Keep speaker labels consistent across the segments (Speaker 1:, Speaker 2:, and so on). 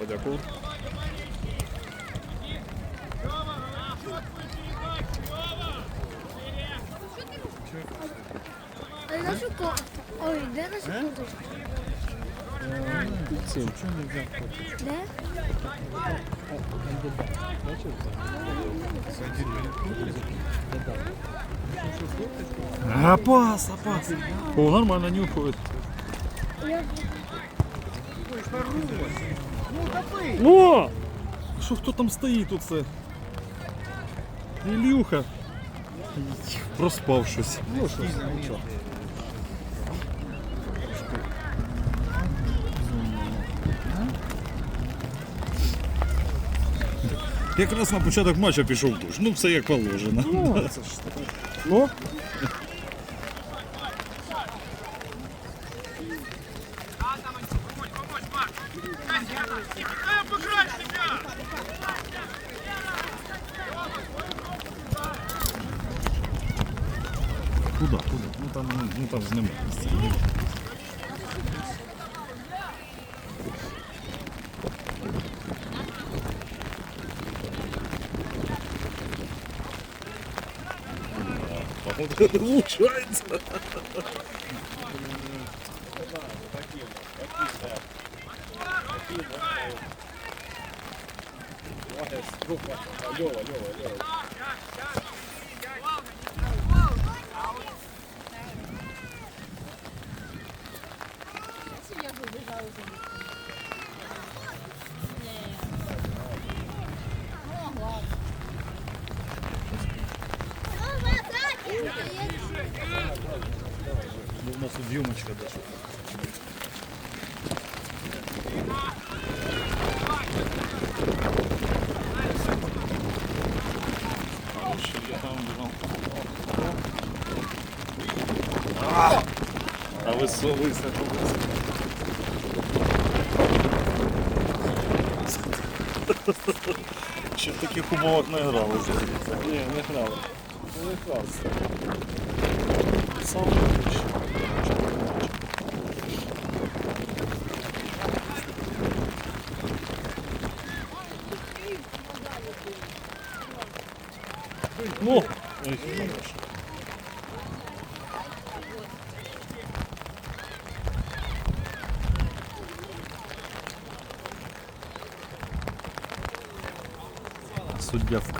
Speaker 1: Подякував.
Speaker 2: А на що ко... Ой, де наша курточка?
Speaker 1: Цим.
Speaker 2: Де?
Speaker 1: Опас, опас. О, нормально нюхают.
Speaker 2: Я...
Speaker 1: О! Що хто там стоїть тут це? Ілюха. Проспав щось. Ну що, нічого. Якраз на початок матчу пішов душ. Ну, все як положено. Ну, це ж
Speaker 3: Ну,
Speaker 1: Ну, У нас тут зйомочка даже. а высоко, высоко, высоко. Ще в таких умовах не грали, здається.
Speaker 3: ні, не грали. Не грав.
Speaker 1: Сам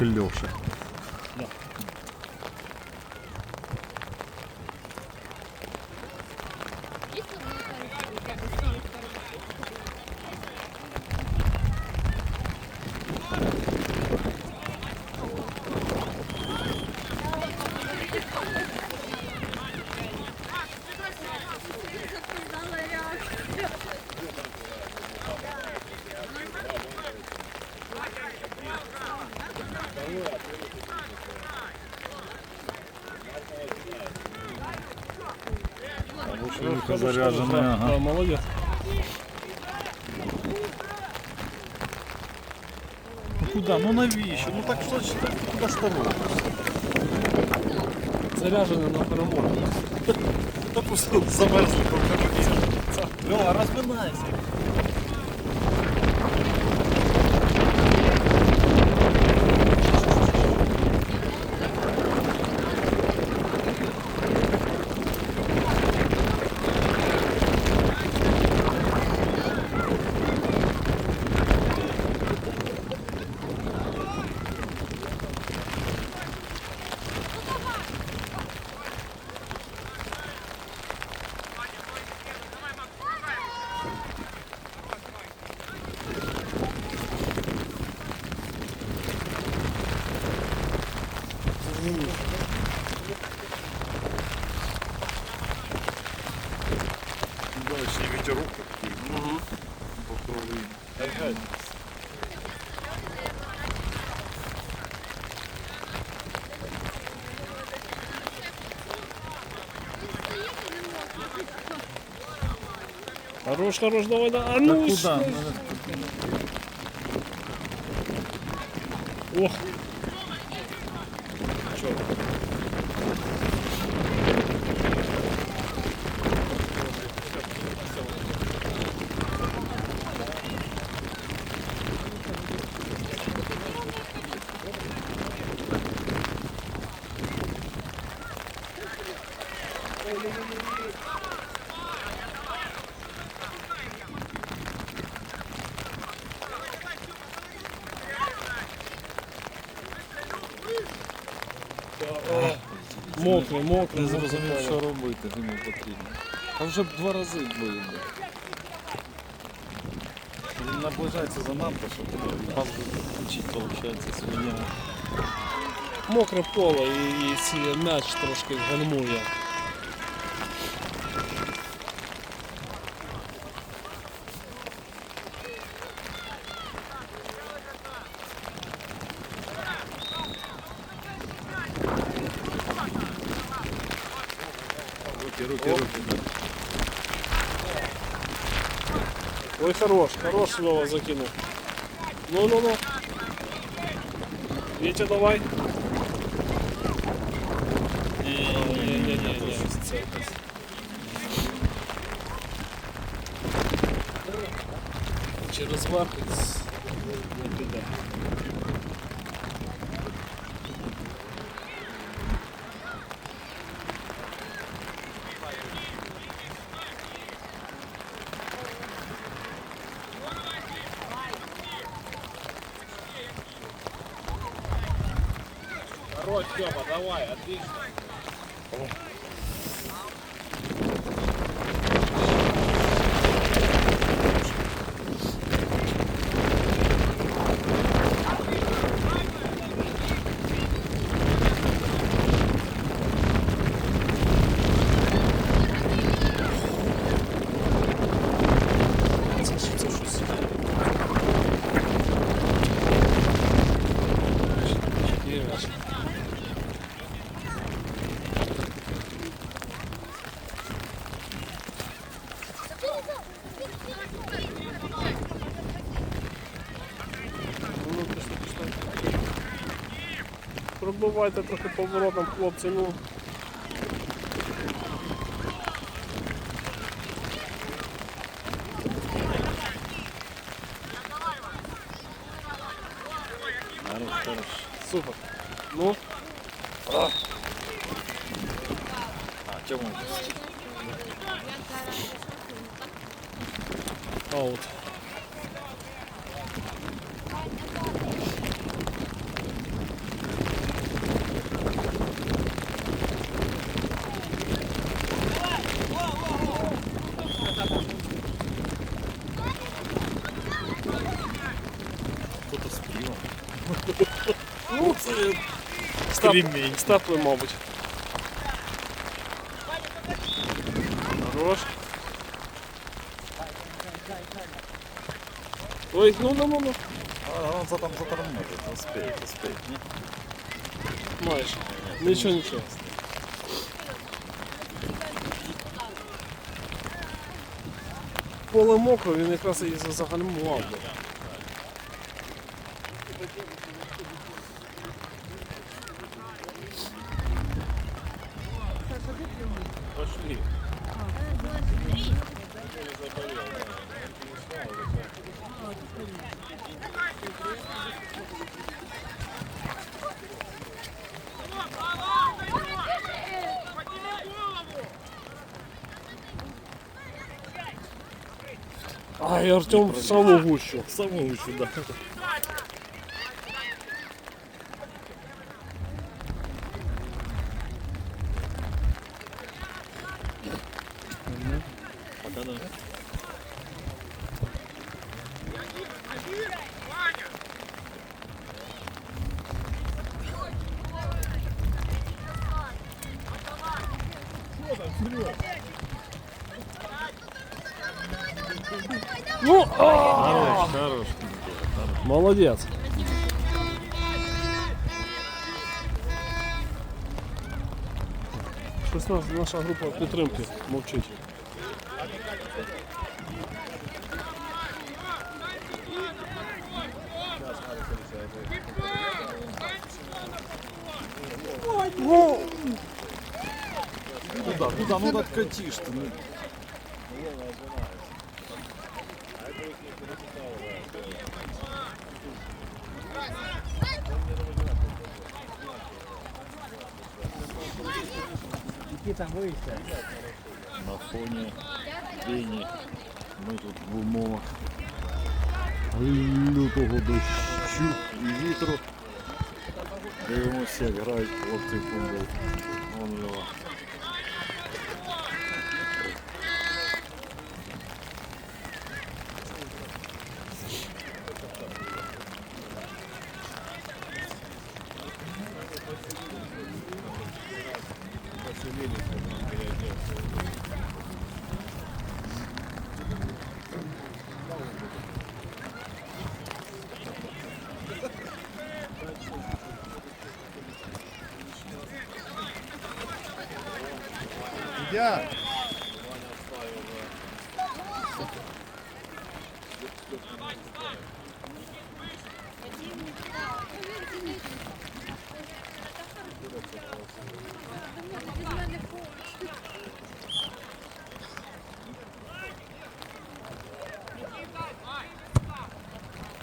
Speaker 1: Судья заряженная,
Speaker 3: Да,
Speaker 1: ага.
Speaker 3: молодець.
Speaker 1: Ну куда? Ну навіщо? Ну так що ж ти куди робиш?
Speaker 3: Заряджений на перемогу.
Speaker 1: Просто замерзли рукавиці. Льова, розминайся.
Speaker 3: Хорош, хорош, давай, да. А
Speaker 1: Да
Speaker 3: ну
Speaker 1: куда?
Speaker 3: що? Ох. Мокрий, мокрий.
Speaker 1: Не зрозумів, що робити йому потрібно. А вже б два рази були. Він наближається занадто, щоб пас включити, виходить, своє.
Speaker 3: Мокре поле і, і м'яч трошки гальмує. хорош, хорош Льова закинув. Ну, ну, ну. Вітя, давай. Ні-ні-ні. Це якось. Через вархець Хорош, Тёма, давай, отлично. Пробивайте трохи поворотом, хлопці, ну.
Speaker 1: Хорош, хорош.
Speaker 3: Супер. Ну,
Speaker 1: А, чому?
Speaker 3: аут.
Speaker 1: Хто-то з пивом.
Speaker 3: Ну, це стап,
Speaker 1: Кремінь.
Speaker 3: стапли, мабуть. Хорош. Ой, ну, ну, ну, ну.
Speaker 1: А, он за там затормозит, успеет, успеет. Ні?
Speaker 3: Майже. Нічого, нічого. Поле мокро, він якраз і загальмував. Ай, Артем в саму гущу.
Speaker 1: Саму гущу, да. Пока да.
Speaker 3: Ну, а!
Speaker 1: Хорош, хорош.
Speaker 3: Молодець. Щось нас, наша група підтримки мовчить.
Speaker 1: Куда, куда, ну так катишь ты. Ну.
Speaker 4: Нікіта вище.
Speaker 1: На фоні Дені. Ми тут в умовах лютого дощу і вітру. Дивимося, як грають хлопці в футбол. Вон Льова.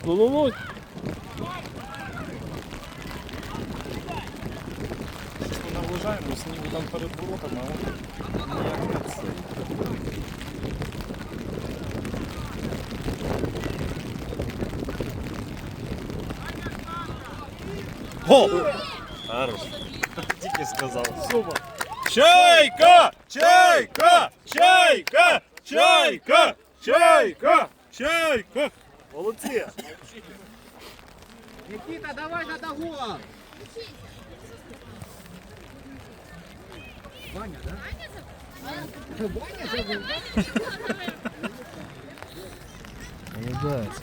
Speaker 3: Ну ну ну.
Speaker 1: Ми наближаємо, снігу там перед воротами, а он ніяк не це. Гол! Хорош. Тільки сказав.
Speaker 3: Супер.
Speaker 1: Чайка! Чайка! Чайка! Чайка! Чайка! Чайка!
Speaker 3: Молодці.
Speaker 4: Нікіта, давай на догон! Ваня, да? Ваня забув?
Speaker 1: Молодець.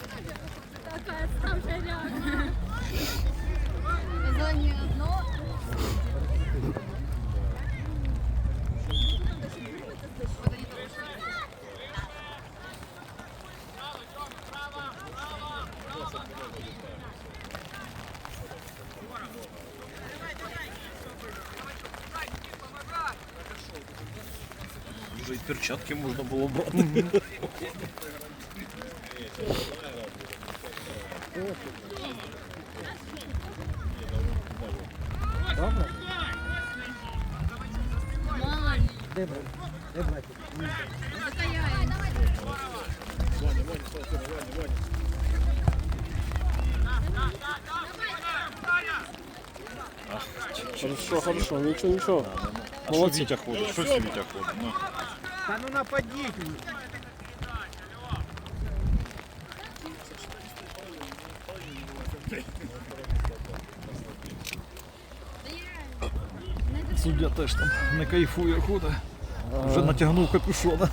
Speaker 2: Такая ставшая рядом. Заднее одно.
Speaker 1: перчатки можна було брати.
Speaker 4: Добре?
Speaker 2: Мама,
Speaker 4: Де брат? Де братик?
Speaker 2: это я.
Speaker 3: Хорошо, хорошо, нічого, нічого.
Speaker 1: А що Вітя ходить? Що це Вітя ходить? Ну.
Speaker 4: Та ну нападіть!
Speaker 1: Суддя теж там не кайфує ходить. Вже натягнув капюшона.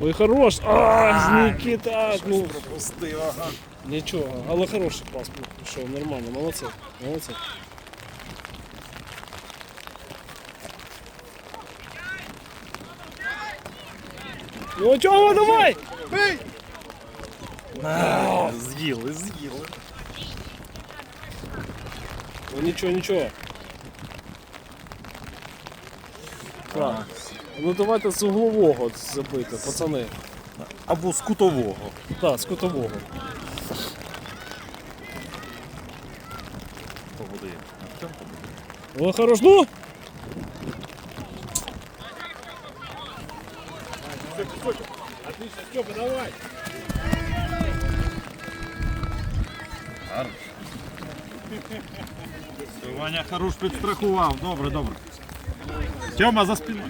Speaker 3: Ой, хорош. А, Нікіта. Ну,
Speaker 1: Пропустив, ага.
Speaker 3: нічого. Але хороший пас пішов, нормально, молодці. Молодці. Ну, Тьома, давай!
Speaker 1: З'їли, з'їли.
Speaker 3: Ну нічого, нічого. Так. Ну давайте з углового забити, пацани.
Speaker 1: Або з кутового.
Speaker 3: Так, з кутового.
Speaker 1: Буде? Артем
Speaker 3: хорош, ну!
Speaker 1: Хорош підстрахував. Добре, добре. Тьома за спиною.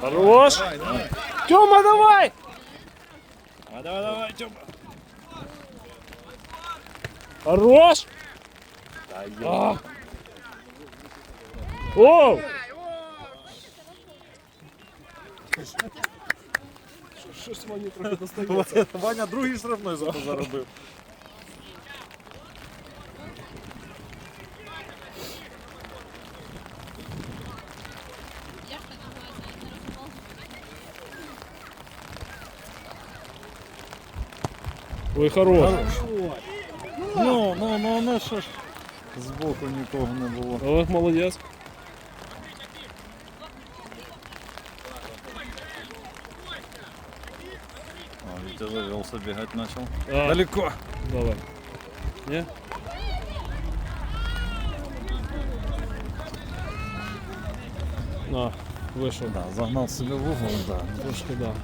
Speaker 3: Хорош! Тьома, давай!
Speaker 1: А давай, давай, Тьома.
Speaker 3: Хорош! А. Оу! Щось мені трохи достається.
Speaker 1: Ваня другий штрафний зато заробив.
Speaker 3: Ой, хорош.
Speaker 1: Ну, ну, ну, ну що ж. Збоку нікого не було.
Speaker 3: Олег молодець.
Speaker 1: Витя завелся, бегать начал.
Speaker 3: А,
Speaker 1: Далеко.
Speaker 3: Давай. Ні? На, вийшов.
Speaker 1: Да, загнал себя в угол, да.
Speaker 3: Трошки, да.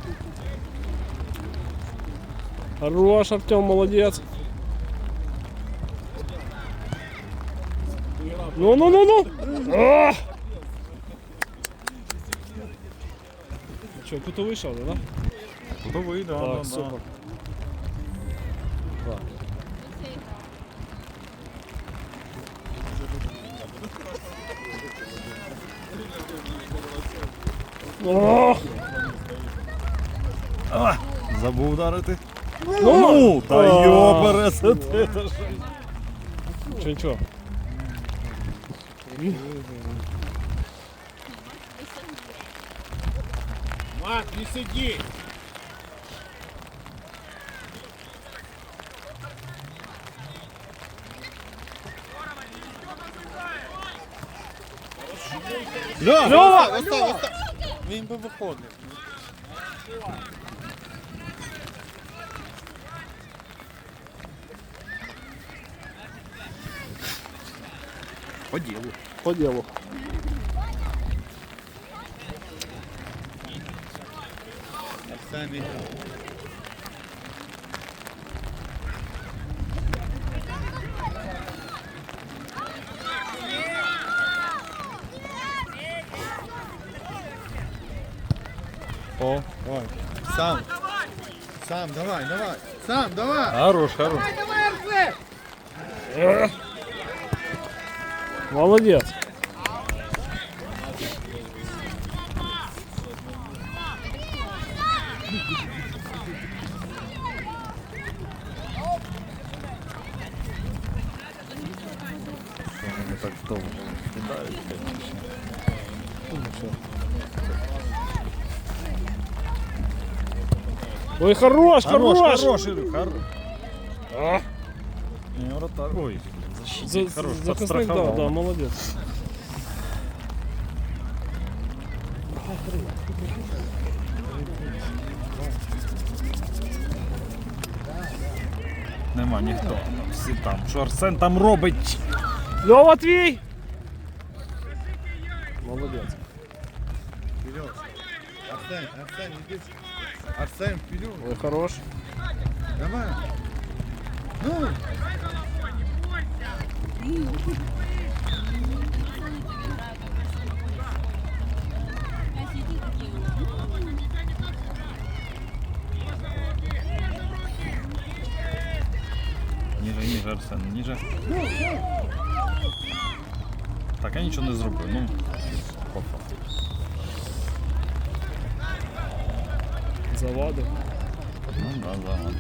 Speaker 3: Хорош, Артем, молодец. Ну, ну, ну, ну. А! Че, кто-то вышел, да?
Speaker 1: Кутовий, да,
Speaker 3: Так,
Speaker 1: да,
Speaker 3: супер. Так. Ох!
Speaker 1: да. Забув ударити.
Speaker 3: Ну,
Speaker 1: Ну, та
Speaker 3: а.
Speaker 1: йопересити.
Speaker 3: Ничего, ничего.
Speaker 4: Мат, не сиди!
Speaker 3: Лёва!
Speaker 4: Він би виходив.
Speaker 1: По ділу.
Speaker 3: По делу.
Speaker 4: Самі. Давай, давай. Сам, давай.
Speaker 1: хорош, хорош.
Speaker 3: Молодец.
Speaker 1: Вони так
Speaker 3: Ой, хорош,
Speaker 1: Хорош,
Speaker 3: хорош.
Speaker 1: хорош, Ілю, хорош.
Speaker 3: А,
Speaker 1: Не, вратар. Ой,
Speaker 3: за-
Speaker 1: защитник, хорош,
Speaker 3: Захисник, да,
Speaker 1: подстраховал.
Speaker 3: да, молодец.
Speaker 1: Нема ніхто. Всі там. Що Арсен там робить?
Speaker 3: Лёва, твій.
Speaker 4: Арсен, вперед.
Speaker 3: Ой, хорош.
Speaker 4: Давай. Ну.
Speaker 1: Ніже, ніже, Арсен, ніже. Так, я нічого не зробив. Ну, по
Speaker 3: Завадив.
Speaker 1: Ну, да, да.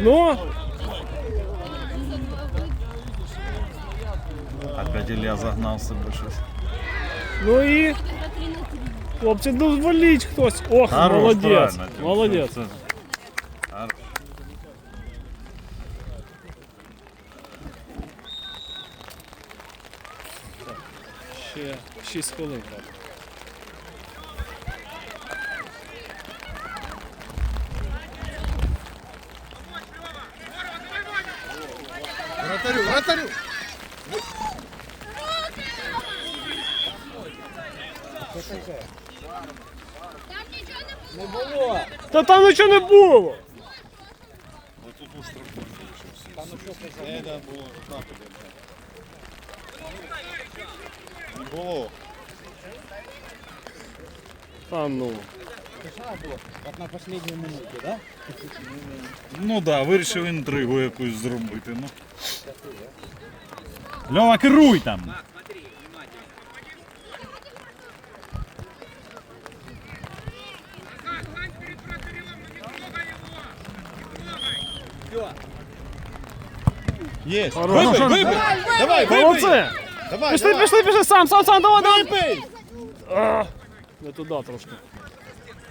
Speaker 3: Ну,
Speaker 1: Опять Ілля загнав себе щось.
Speaker 3: ну і. Хлопці, ну зваліть хтось. Ох,
Speaker 1: Хорош,
Speaker 3: молодець.
Speaker 1: правильно, Тім,
Speaker 3: Молодець. 6 хвилин. так.
Speaker 4: Вратарю, вратарю.
Speaker 3: Та там нічого не було.
Speaker 4: Не, да, було. напади. Не було.
Speaker 3: Та ну.
Speaker 4: Як на останній минуті, да?
Speaker 1: Ну да, вирішив інтригу якусь зробити. Ну. Льова, керуй там!
Speaker 4: Есть.
Speaker 3: Хорош.
Speaker 4: Вибий, вибий. Давай, вибий.
Speaker 3: Молодці!
Speaker 4: Давай,
Speaker 3: Пішли,
Speaker 4: давай.
Speaker 3: пішли, пішли, сам, сам, сам, давай, давай. А, Не туди трошки.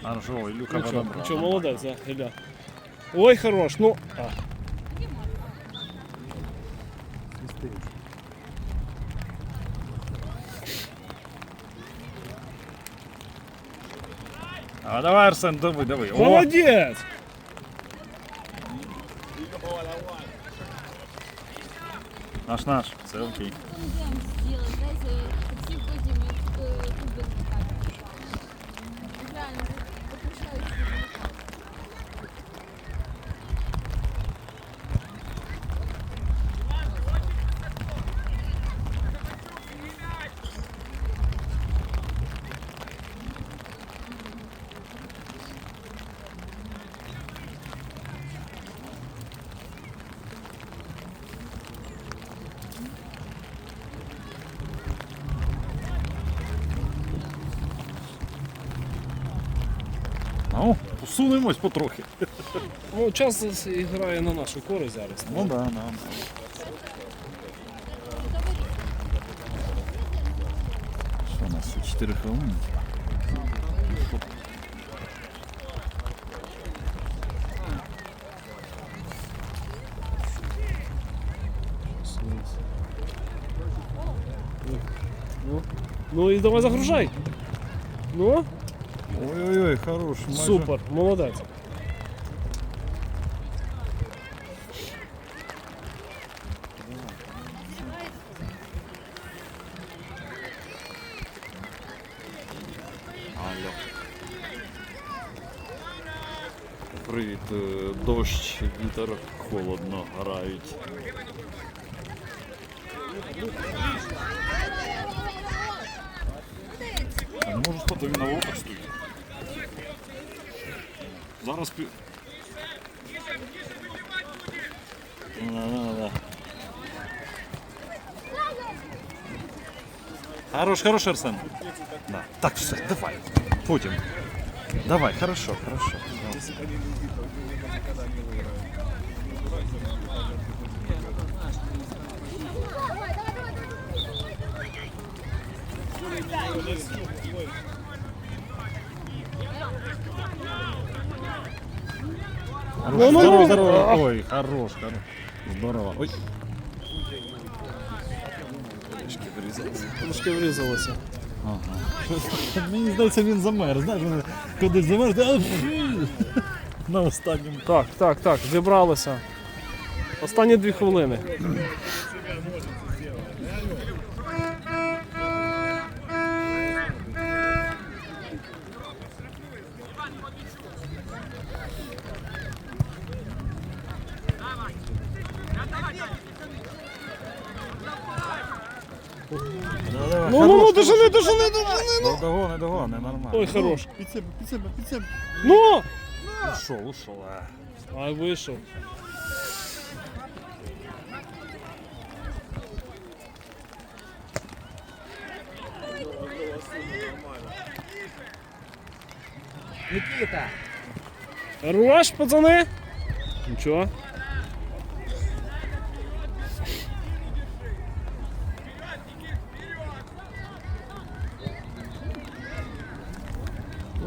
Speaker 1: Хорошо, Ілюха
Speaker 3: Нічого,
Speaker 1: подобрав.
Speaker 3: нічого, молодець, да, Ілля. Ой, хорош, ну. А.
Speaker 1: А давай, Арсен, давай, давай. О,
Speaker 3: Молодець!
Speaker 1: наш наш, це окей. Ну, потрохи.
Speaker 3: Ну, час грає на нашу користь зараз.
Speaker 1: Ну да, да. Що у нас? 4 хвилини.
Speaker 3: Ну, ну і давай загружай. Ну,
Speaker 1: Ой-ой-ой, хорош. майже.
Speaker 3: супер, молодець.
Speaker 1: Алло. Привіт, е, дощ, вітер, холодно грають. Я не можу стати, він на воротах стоїть. Зараз пі... Хорош, хорош, Арсен. Да. Так, все, давай. Потім. Давай, хорошо, хорошо. Хорош,
Speaker 3: Ну, ну,
Speaker 1: здорово,
Speaker 3: ну.
Speaker 1: здорово. Ой, хорош, хорош. Здорово. Ой.
Speaker 3: Трошки врізалося.
Speaker 1: Мені здається, він замер. Знаєш, він кудись замер. а, На останньому.
Speaker 3: Так, так, так, зібралися. Останні дві хвилини. Ну, ну, ну, дожини, дожини, дожини.
Speaker 1: Ну, догони, догони, нормально.
Speaker 3: Ой, хорош.
Speaker 4: Під себе, під себе, під себе.
Speaker 3: Ну!
Speaker 1: Ушов, ушов. а.
Speaker 3: Ай, вийшов.
Speaker 4: Нікіта!
Speaker 3: Хорош, пацани. Нічого.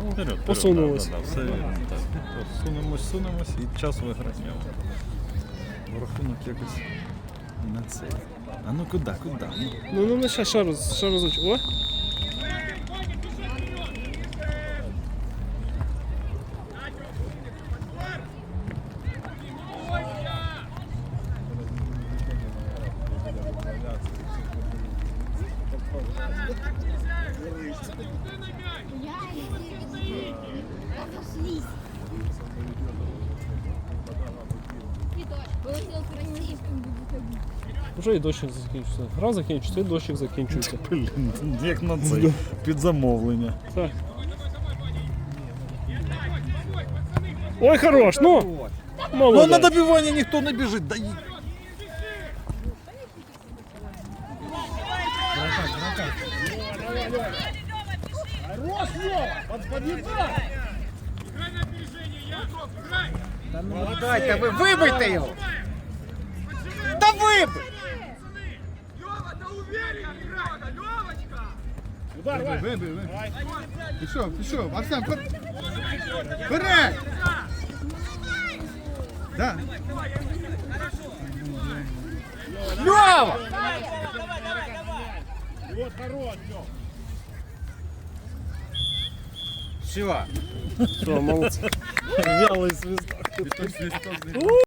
Speaker 1: Вперед, вперед,
Speaker 3: Посунулись.
Speaker 1: Да, да, все вірно, так. Сунемось, сунемось і час виграємо. Рахунок якось на цей. А ну куди, куди? Ну.
Speaker 3: Ну, ну, ну, ще, ще раз, ще разочок. О. Вже і дощик закінчився. Гра закінчиться, і дощик закінчується.
Speaker 1: Блін, як на цей. Під замовлення.
Speaker 3: Так. Ой, хорош, ну!
Speaker 1: Ну
Speaker 3: Молодець.
Speaker 1: на добивання ніхто не біжить. Да... й-
Speaker 4: Ну дайте ви, вибийте його! Та вибий! Вибий, вибий, вибий. Пішов, пішов, Арсен, ход. Вперед! Да.
Speaker 3: Льова!
Speaker 4: Все.
Speaker 3: Все, молодцы. Вялый свисток.
Speaker 4: Свисток, свисток.